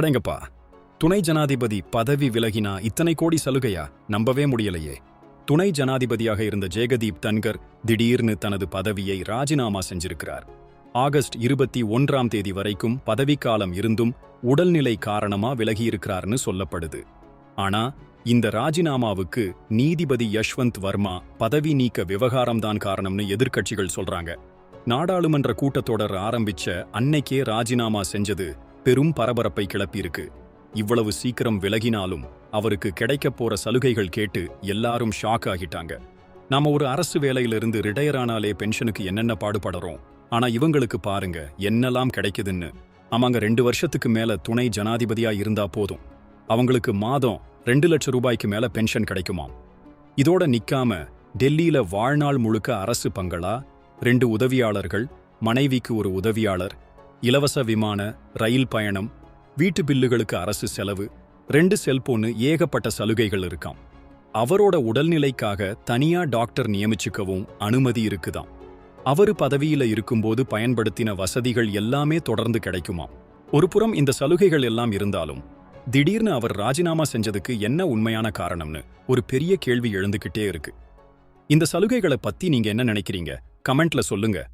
அடங்கப்பா துணை ஜனாதிபதி பதவி விலகினா இத்தனை கோடி சலுகையா? நம்பவே முடியலையே. துணை ஜனாதிபதியாக இருந்த ஜெகதீப் தன்கர் திடீர்னு தனது பதவியை ராஜினாமா செஞ்சிருக்கிறார். ஆகஸ்ட் இருபத்தி ஒன்றாம் தேதி வரைக்கும் பதவிக்காலம் இருந்தும் உடல்நிலை காரணமா விலகியிருக்கிறார்னு சொல்லப்படுது. ஆனா இந்த ராஜினாமாவுக்கு நீதிபதி யஷ்வந்த் வர்மா பதவி நீக்க விவகாரம்தான் காரணம்னு எதிர்க்கட்சிகள் சொல்றாங்க. நாடாளுமன்ற கூட்டத்தொடர் ஆரம்பிச்ச அன்னைக்கே ராஜினாமா செஞ்சது பெரும் பரபரப்பை கிளப்பியிருக்கு. இவ்வளவு சீக்கிரம் விலகினாலும் அவருக்கு கிடைக்கப் போற சலுகைகள் கேட்டு எல்லாரும் ஷாக் ஆகிட்டாங்க. நாம ஒரு அரசு வேலையிலிருந்து ரிட்டையர் ஆனாலே பென்ஷனுக்கு என்னென்ன பாடுபடுறோம்? ஆனா இவங்களுக்கு பாருங்க என்னெல்லாம் கிடைக்குதுன்னு. ஆமாங்க ரெண்டு வருஷத்துக்கு மேல துணை ஜனாதிபதியா இருந்தா போதும். அவங்களுக்கு மாதம் ரெண்டு லட்சம் ரூபாய்க்கு மேல பென்ஷன் கிடைக்குமாம். இதோட நிக்காம டெல்லியில வாழ்நாள் முழுக்க அரசு பங்களா ரெண்டு உதவியாளர்கள் மனைவிக்கு ஒரு உதவியாளர் இலவச விமான ரயில் பயணம் வீட்டு பில்லுகளுக்கு அரசு செலவு ரெண்டு செல்போனு ஏகப்பட்ட சலுகைகள் இருக்காம். அவரோட உடல்நிலைக்காக தனியா டாக்டர் நியமிச்சுக்கவும் அனுமதி இருக்குதாம். அவரு பதவியில இருக்கும்போது பயன்படுத்தின வசதிகள் எல்லாமே தொடர்ந்து கிடைக்குமாம். ஒருபுறம் இந்த சலுகைகள் எல்லாம் இருந்தாலும் திடீர்னு அவர் ராஜினாமா செஞ்சதுக்கு என்ன உண்மையான காரணம்னு ஒரு பெரிய கேள்வி எழுந்துகிட்டே இருக்கு. இந்த சலுகைகளை பத்தி நீங்க என்ன நினைக்கிறீங்க? கமெண்ட்ல சொல்லுங்க.